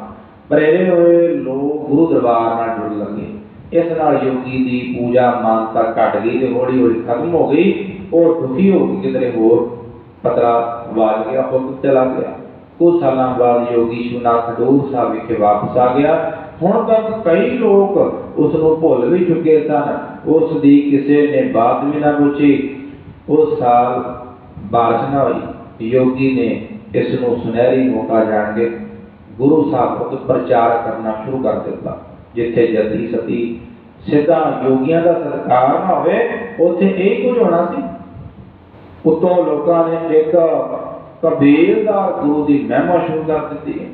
ਪ੍ਰੇਰੇ ਹੋਏ ਲੋਕ ਗੁਰੂ ਦਰਬਾਰ ਨਾਲ ਜੁੜ ਲੱਗੇ। ਇਸ ਨਾਲ ਯੋਗੀ ਦੀ ਪੂਜਾ ਮਾਨਤਾ ਘਟ ਗਈ ਤੇ ਹੌਲੀ ਹੌਲੀ ਖਤਮ ਹੋ ਗਈ। ਉਹ ਦੁਖੀ ਹੋ ਕੇ ਕਿਧਰੇ ਹੋਰ ਪਤਰਾ ਵਾਜ ਗਿਆ, ਉਹ ਚਲਾ ਗਿਆ। ਕੁਝ ਸਾਲਾਂ ਬਾਅਦ ਯੋਗੀ ਸ਼ੁਨਾ ਖਡੂਰ ਸਾਹਿਬ ਵਿਖੇ ਵਾਪਸ ਆ ਗਿਆ। ਹੁਣ ਤੱਕ ਕਈ ਲੋਕ ਉਸ ਨੂੰ ਭੁੱਲ ਵੀ ਚੁੱਕੇ ਸਨ। ਉਸ ਦੀ ਕਿਸੇ ਨੇ ਬਾਤ ਵੀ ਨਾ ਪੁੱਛੀ। ਉਸ ਸਾਲ ਬਾਰਿਸ਼ ਨਾ ਹੋਈ। ਯੋਗੀ ਨੇ ਇਸ ਨੂੰ ਸੁਨਹਿਰੀ ਮੌਕਾ ਜਾਣ ਕੇ ਗੁਰੂ ਸਾਹਿਬ ਖੁਦ ਪ੍ਰਚਾਰ ਕਰਨਾ ਸ਼ੁਰੂ ਕਰ ਦਿੱਤਾ। ਜਿੱਥੇ ਜਤੀ ਸਤੀ, ਸਿੱਧਾ ਯੋਗੀਆਂ ਦਾ ਸਰਕਾਰ ਨਾ ਹੋਵੇ, ਉੱਥੇ ਇਹ ਕੁਝ ਹੋਣਾ ਸੀ? ਉਤੋਂ ਲੋਕਾਂ ਨੇ ਇੱਕ ਕਬੀਰ ਗੁਰੂ ਦੀ ਮਹਿਮਾ ਸ਼ੁਰੂ ਕਰ ਦਿੱਤੀ।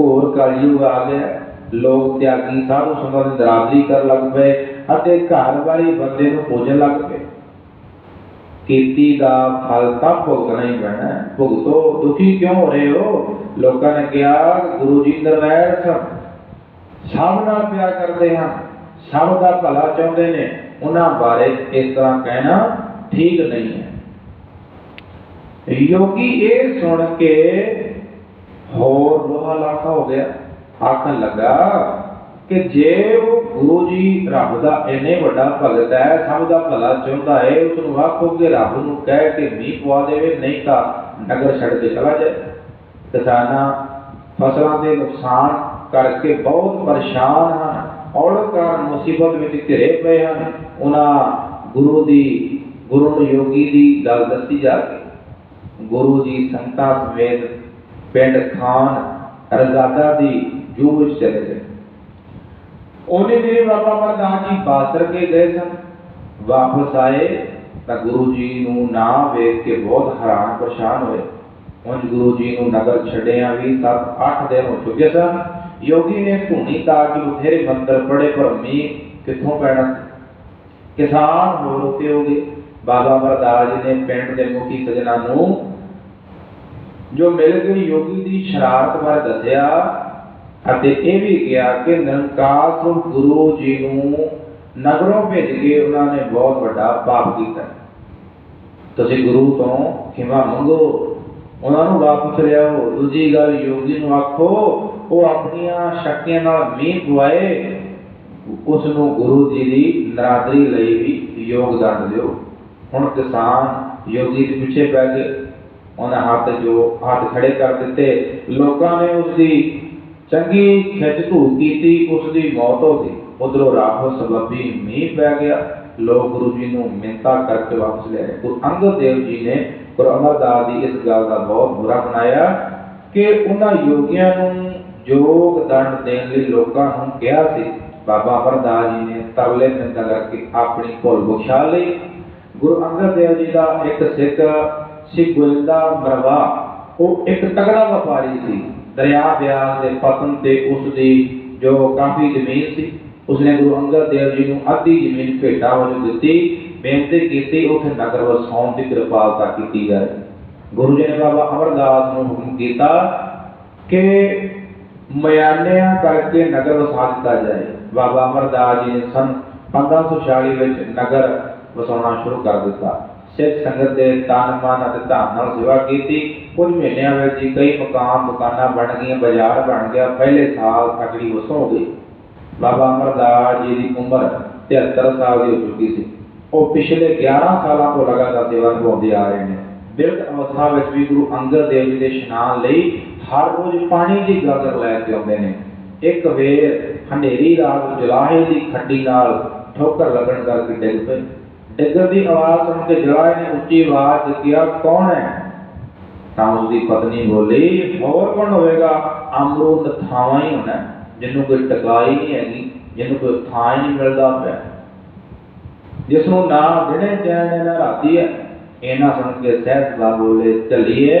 ਘੋਰ ਕਲਯੁਗ ਆ ਗਿਆ। ਲੋਕ ਤਿਆਗੀ ਸਾਧੂ ਸੰਗਤ ਦੀ ਦਰਾਦਰੀ ਕਰਨ ਲੱਗ ਪਏ ਅਤੇ ਘਰ ਵਾਲੀ ਬੰਦੇ ਨੂੰ ਪੂਜਣ ਲੱਗ ਪਏ। ਕੀਤੀ ਦਾ ਫਲ ਤਾਂ ਭੁਗਤਣਾ ਹੀ ਪੈਣਾ ਭੁਗਤੋ, ਦੁਖੀ ਕਿਉਂ ਹੋ ਰਹੇ ਹੋ? ਲੋਕਾਂ ਨੇ ਕਿਹਾ, ਗੁਰੂ ਜੀ ਨਿਰਵੈਰ ਸਭ ਨਾਲ ਪਿਆਰ ਕਰਦੇ ਹਨ ਸਭ ਦਾ ਭਲਾ ਚਾਹੁੰਦੇ ਨੇ। ਉਹਨਾਂ ਬਾਰੇ ਇਸ ਤਰ੍ਹਾਂ ਕਹਿਣਾ ਠੀਕ ਨਹੀਂ ਹੈ। ਯੋਗੀ ਇਹ ਸੁਣ ਕੇ ਹੋਰ ਲੋਹਾ ਲਾਖਾ ਹੋ ਗਿਆ। ਆਖਣ ਲੱਗਾ ਕਿ ਜੇ ਉਹ ਗੁਰੂ ਜੀ ਰੱਬ ਦਾ ਇੰਨੇ ਵੱਡਾ ਭਗਤ ਹੈ, ਸਭ ਦਾ ਭਲਾ ਚਾਹੁੰਦਾ ਹੈ ਉਸ ਨੂੰ ਆਖੋ ਕਿ ਰੱਬ ਨੂੰ ਕਹਿ ਕੇ ਮੀਂਹ ਪਵਾ ਦੇਵੇ, ਨਹੀਂ ਤਾਂ ਨਗਰ ਛੱਡ ਕੇ ਚਲਾ ਜਾਏ। ਕਿਸਾਨਾਂ, ਫਸਲਾਂ ਦੇ ਨੁਕਸਾਨ ਕਰਕੇ ਬਹੁਤ ਪਰੇਸ਼ਾਨ ਹਨ ਔਰ ਕਾਰਨ ਮੁਸੀਬਤ ਵਿੱਚ ਘਿਰੇ ਪਏ ਹਨ। ਉਹਨਾਂ ਗੁਰੂ ਦੀ, ਗੁਰੂ ਨੂੰ ਯੋਗੀ ਦੀ ਗੱਲ ਦੱਸੀ ਜਾ ਕੇ ਗੁਰੂ ਜੀ ਸੰਤਾਂ ਸਮੇਤ ਪਿੰਡ ਖਾਨ ਰਜ਼ਾਦਾ ਦੀ ਜੂ ਵਿੱਚ ਚਲੇ ਗਏ। ਉਹਨੇ ਮੇਰੇ ਬਾਬਾ ਮਰਦਾਸ ਜੀ ਬਾਸਰ ਕੇ ਗਏ ਸਨ, ਵਾਪਸ ਆਏ ਤਾਂ ਗੁਰੂ ਜੀ ਨੂੰ ਨਾ ਵੇਖ ਕੇ ਬਹੁਤ ਹੈਰਾਨ ਪਰੇਸ਼ਾਨ ਹੋਏ। ਉਂਝ ਗੁਰੂ ਜੀ ਨੂੰ ਨਗਰ ਛੱਡਿਆ ਵੀ 7-8 ਦਿਨ ਹੋ ਚੁੱਕੇ ਸਨ। ਯੋਗੀ ਨੇ ਧੂਣੀ ਤਾਂ ਕਿ ਬਥੇਰੇ ਮੰਤਰ ਪੜੇ ਪਰ ਮੀਂਹ ਕਿੱਥੋਂ ਪੈਣਾ ਕਿਸਾਨ ਹੋ ਰੁਕੇ ਹੋ ਗਏ। ਬਾਬਾ ਮਰਦਾਸ ਜੀ ਨੇ ਪਿੰਡ ਦੇ ਮੁਖੀ ਸਜਣਾ ਨੂੰ ਜੋ ਮਿਲ ਗਈ ਯੋਗੀ ਦੀ ਸ਼ਰਾਰਤ ਬਾਰੇ ਦੱਸਿਆ ਅਤੇ ਇਹ ਵੀ ਕਿਹਾ ਕਿ ਨਿਰੰਕਾਰ ਤੋਂ ਗੁਰੂ ਜੀ ਨੂੰ ਨਗਰੋਂ ਭੇਜ ਕੇ ਉਹਨਾਂ ਨੇ ਬਹੁਤ ਵੱਡਾ ਪਾਪ ਕੀਤਾ। ਤੁਸੀਂ ਗੁਰੂ ਤੋਂ ਖਿਮਾ ਮੰਗੋ, ਉਹਨਾਂ ਨੂੰ ਵਾਪਸ ਲਿਆਓ। ਦੂਜੀ ਗੱਲ, ਯੋਗੀ ਨੂੰ ਆਖੋ, ਉਹ ਆਪਣੀਆਂ ਸ਼ਕਤੀਆਂ ਨਾਲ ਮੀਂਹ ਪਵਾਏ ਉਸ ਨੂੰ ਗੁਰੂ ਜੀ ਦੀ ਨਰਾਦਰੀ ਲਈ ਵੀ ਯੋਗਦਾਨ ਦਿਓ। ਹੁਣ ਕਿਸਾਨ ਯੋਗੀ ਦੇ ਪਿੱਛੇ ਪੈ ਗਏ ਉਹਨਾਂ ਹੱਥ ਜੋ, ਹੱਥ ਖੜੇ ਕਰ ਦਿੱਤੇ। ਲੋਕਾਂ ਨੇ ਉਸ ਦੀ ਚੰਗੀ ਖਿੱਚ ਧੂ ਕੀਤੀ ਉਸ ਦੀ ਮੌਤ ਹੋ ਗਈ। ਉਧਰੋਂ ਰਾਹੋ ਸਬਬੀ ਮੀਂਹ ਪੈ ਗਿਆ। ਲੋਕ ਗੁਰੂ ਜੀ ਨੂੰ ਮਿੰਤਾ ਕਰਕੇ ਵਾਪਸ ਲੈ ਆਏ ਗੁਰੂ ਅੰਗਦ ਦੇਵ ਜੀ ਨੇ ਗੁਰੂ ਅਮਰਦਾਸ ਦੀ ਇਸ ਗੱਲ ਦਾ ਬਹੁਤ ਬੁਰਾ ਬਣਾਇਆ ਕਿ ਉਹਨਾਂ ਯੋਗੀਆਂ ਨੂੰ ਯੋਗ ਦੰਡ ਦੇਣ ਲਈ ਲੋਕਾਂ ਨੂੰ ਕਿਹਾ ਸੀ। ਬਾਬਾ ਅਮਰਦਾਸ ਜੀ ਨੇ ਤਰਲੇ ਮਿੰਤਾ ਕਰਕੇ ਆਪਣੀ ਭੁੱਲ ਬਖਸ਼ਾ ਲਈ। ਗੁਰੂ ਅੰਗਦ ਦੇਵ ਜੀ ਦਾ ਇੱਕ ਸਿੱਖ ਸੀ ਗੁਲਦਾ ਮਰਵਾ। ਉਹ ਇੱਕ ਤਗੜਾ ਵਪਾਰੀ ਸੀ। ਦਰਿਆ ਬਿਆਸ ਦੇ ਪਤਨ ਤੇ ਉਸ ਦੀ ਜੋ ਕਾਫੀ ਜ਼ਮੀਨ ਸੀ, ਉਸਨੇ ਗੁਰੂ ਅੰਗਦ ਦੇਵ ਜੀ ਨੂੰ ਅੱਧੀ ਜ਼ਮੀਨ ਭੇਟਾ ਵਜੋਂ ਦਿੱਤੀ, ਬੇਨਤੀ ਕੀਤੀ, ਉੱਥੇ ਨਗਰ ਵਸਾਉਣ ਦੀ ਕਿਰਪਾਲਤਾ ਕੀਤੀ ਜਾਏ। ਗੁਰੂ ਜੀ ਨੇ ਬਾਬਾ ਅਮਰਦਾਸ ਨੂੰ ਹੁਕਮ ਕੀਤਾ ਕਿ ਮਿਆਨਿਆਂ ਕਰਕੇ ਨਗਰ ਵਸਾ ਦਿੱਤਾ ਜਾਏ। ਬਾਬਾ ਅਮਰਦਾਸ ਜੀ ਨੇ ਸਨ 1546 ਵਿੱਚ ਨਗਰ ਵਸਾਉਣਾ ਸ਼ੁਰੂ ਕਰ ਦਿੱਤਾ। ਸਿੱਖ ਸੰਗਤ ਦੇ ਤਨ ਮਨ ਅਤੇ ਧਨ ਨਾਲ ਸੇਵਾ ਕੀਤੀ। ਕੁਝ ਮਹੀਨਿਆਂ ਵਿੱਚ ਹੀ ਕਈ ਮਕਾਨ, ਦੁਕਾਨਾਂ ਬਣ ਗਈਆਂ, ਬਾਜ਼ਾਰ ਬਣ ਗਿਆ। ਪਹਿਲੇ ਸਾਲ ਤਕੜੀ ਵਸੋਂ ਹੋ ਗਈ ਬਾਬਾ ਅਮਰਦਾਸ ਜੀ ਦੀ ਉਮਰ 73 ਸਾਲ ਦੀ ਹੋ ਚੁੱਕੀ ਸੀ। ਉਹ ਪਿਛਲੇ 11 ਸਾਲਾਂ ਤੋਂ ਲਗਾਤਾਰ ਸੇਵਾ ਨਿਭਾਉਂਦੇ ਆ ਰਹੇ ਨੇ। ਬਿਰਧ ਅਵਸਥਾ ਵਿੱਚ ਵੀ ਗੁਰੂ ਅੰਗਦ ਦੇਵ ਜੀ ਦੇ ਇਸ਼ਨਾਨ ਲਈ ਹਰ ਰੋਜ਼ ਪਾਣੀ ਦੀ ਗਾਗਰ ਲੈ ਕੇ ਆਉਂਦੇ ਨੇ। ਇੱਕ ਵੇਰ ਹਨੇਰੀ ਰਾਤ ਜਲਾਹੇ ਦੀ ਖੱਡੀ ਨਾਲ ਠੋਕਰ ਲੱਗਣ ਕਰਕੇ ਡਿੱਗ ਪਏ। ਡਿੱਗਣ ਦੀ ਆਵਾਜ਼ ਸੁਣ ਕੇ ਜਲਾਹੇ ਨੇ ਉੱਚੀ ਆਵਾਜ਼ ਚ ਕਿਹਾ ਕੌਣ ਹੈ ਤਾਂ ਉਸ ਦੀ ਪਤਨੀ ਬੋਲੀ ਹੋਰ ਕੌਣ ਹੋਵੇਗਾ ਅਮਰੂਦ ਥਾਵਾਂ ਹੀ ਹੋਣਾ ਜਿਹਨੂੰ ਕੋਈ ਟਿਕਾਈ ਨਹੀਂ ਹੈਗੀ ਜਿਹਨੂੰ ਕੋਈ ਥਾਂ ਹੀ ਨਹੀਂ ਮਿਲਦਾ ਪਿਆ ਜਿਸ ਨੂੰ ਨਾ ਦਿਨੇ ਚੈਨ ਨਾ ਰਾਤੀ ਹੈ ਇਹਨਾਂ ਸੁਣ ਕੇ ਸਹਿਜ ਬਾ ਬੋਲੇ ਚੱਲੀਏ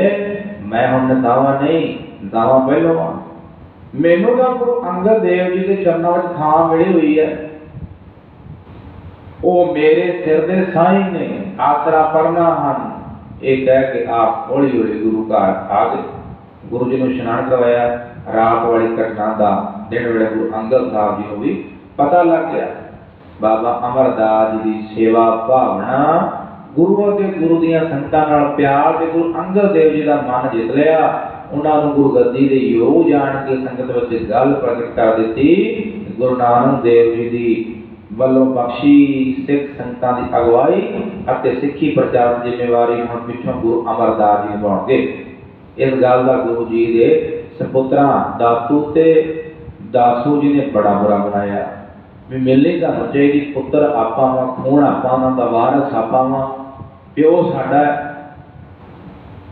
ਮੈਂ ਹੁਣ ਦਾਵਾ ਨਹੀਂ ਦਾਵਾ ਪਹਿਲੋਂ ਆ ਮੈਨੂੰ ਤਾਂ ਗੁਰੂ ਅੰਗਦ ਦੇਵ ਜੀ ਦੇ ਚਰਨਾਂ ਵਿੱਚ ਥਾਂ ਮਿਲੀ ਹੋਈ ਹੈ ਉਹ ਮੇਰੇ ਸਿਰ ਦੇ ਸਾਈਂ ਨੇ। ਆਸਰਾ ਪਰਨਾ ਹਨ। ਇਹ ਕਹਿ ਕੇ ਆਪ ਹੌਲੀ ਹੌਲੀ ਗੁਰੂ ਘਰ ਆ ਗਏ। ਗੁਰੂ ਜੀ ਨੂੰ ਇਸ਼ਨਾਨ ਕਰਵਾਇਆ। ਰਾਤ ਵਾਲੀ ਘਟਨਾ ਦਾ ਦਿਨ ਵੇਲੇ ਗੁਰੂ ਅੰਗਦ ਸਾਹਿਬ ਜੀ ਨੂੰ ਵੀ ਪਤਾ ਲੱਗ ਗਿਆ। ਬਾਬਾ ਅਮਰਦਾਸ ਜੀ ਦੀ ਸੇਵਾ ਭਾਵਨਾ ਗੁਰੂ ਅਤੇ ਗੁਰੂ ਦੀਆਂ ਸੰਗਤਾਂ ਨਾਲ ਪਿਆਰ ਤੇ ਗੁਰੂ ਅੰਗਦ ਦੇਵ ਜੀ ਦਾ ਮਨ ਜਿੱਤ ਲਿਆ। ਉਹਨਾਂ ਨੂੰ ਗੁਰੂ ਗੱਦੀ ਦੇ ਯੋਗ ਜਾਣ ਕੇ ਸੰਗਤ ਵਿੱਚ ਗੱਲ ਪ੍ਰਗਟ ਕਰ ਦਿੱਤੀ। ਗੁਰੂ ਨਾਨਕ ਦੇਵ ਜੀ ਦੀ ਵੱਲੋਂ ਬਖਸ਼ੀ ਸਿੱਖ ਸੰਗਤਾਂ ਦੀ ਅਗਵਾਈ ਅਤੇ ਸਿੱਖੀ ਪ੍ਰਚਾਰ ਦੀ ਜ਼ਿੰਮੇਵਾਰੀ ਹੁਣ ਪਿੱਛੋਂ ਗੁਰੂ ਅਮਰਦਾਸ ਜੀ ਨਿਭਾਉਣਗੇ। ਇਸ ਗੱਲ ਦਾ ਗੁਰੂ ਜੀ ਦੇ ਸਪੁੱਤਰਾਂ, ਦਾਤੂ ਤੇ ਦਾਸੂ ਜੀ ਨੇ ਬੜਾ ਬੁਰਾ ਬਣਾਇਆ ਵੀ ਮਿਲਣੀ ਸਾਨੂੰ ਚਾਹੀਦੀ ਪੁੱਤਰ ਆਪਾਂ ਵਾਂ, ਖੂਨ ਆਪਾਂ ਵਾਂ, ਦਾ ਵਾਰਸ ਆਪਾਂ ਵਾਂ, ਪਿਓ ਸਾਡਾ ਹੈ।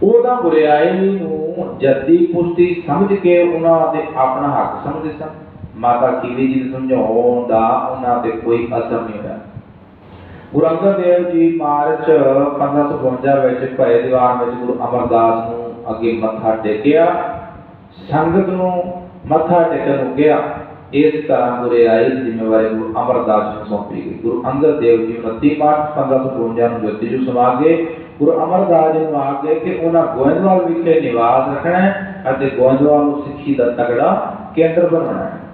ਉਹਦਾ ਬੁਰਿਆਈ ਨੂੰ ਜੱਦੀ ਪੁਸ਼ਤੀ ਸਮਝ ਕੇ ਉਹਨਾਂ ਦੇ ਆਪਣਾ ਹੱਕ ਸਮਝਦੇ ਸਨ। ਮਾਤਾ ਕੀਵੀ ਜੀ ਦੇ ਸਮਝਾਉਣ ਦਾ ਉਹਨਾਂ ਤੇ ਕੋਈ ਅਸਰ ਨਹੀਂ ਹੋਇਆ। ਗੁਰੂ ਅੰਗਦ ਦੇਵ ਜੀ ਮਾਰਚ 1552 ਵਿੱਚ ਭਏ ਦੀਵਾਨ ਵਿੱਚ ਗੁਰੂ ਅਮਰਦਾਸ ਨੂੰ ਅੱਗੇ ਮੱਥਾ ਟੇਕਿਆ। ਸੰਗਤ ਨੂੰ ਮੱਥਾ ਟੇਕਣ ਨੂੰ ਗਿਆ ਇਸ ਤਰ੍ਹਾਂ ਗੁਰੇ ਆਈ ਜ਼ਿੰਮੇਵਾਰੀ ਗੁਰੂ ਅਮਰਦਾਸ ਨੂੰ ਸੌਂਪੀ ਗਈ। ਗੁਰੂ ਅੰਗਦ ਦੇਵ ਜੀ 29 ਮਾਰਚ 1552 ਨੂੰ ਜੋਤੀ ਜੂ ਸਮਾ ਗਏ। ਗੁਰੂ ਅਮਰਦਾਸ ਜੀ ਨੂੰ ਆਖਦੇ ਕਿ ਉਹਨਾਂ ਗੋਇੰਦਵਾਲ ਵਿਖੇ ਨਿਵਾਸ ਰੱਖਣਾ ਅਤੇ ਗੋਇੰਦਵਾਲ ਨੂੰ ਸਿੱਖੀ ਦਾ ਤਗੜਾ ਕੇਂਦਰ ਬਣਾਉਣਾ ਹੈ।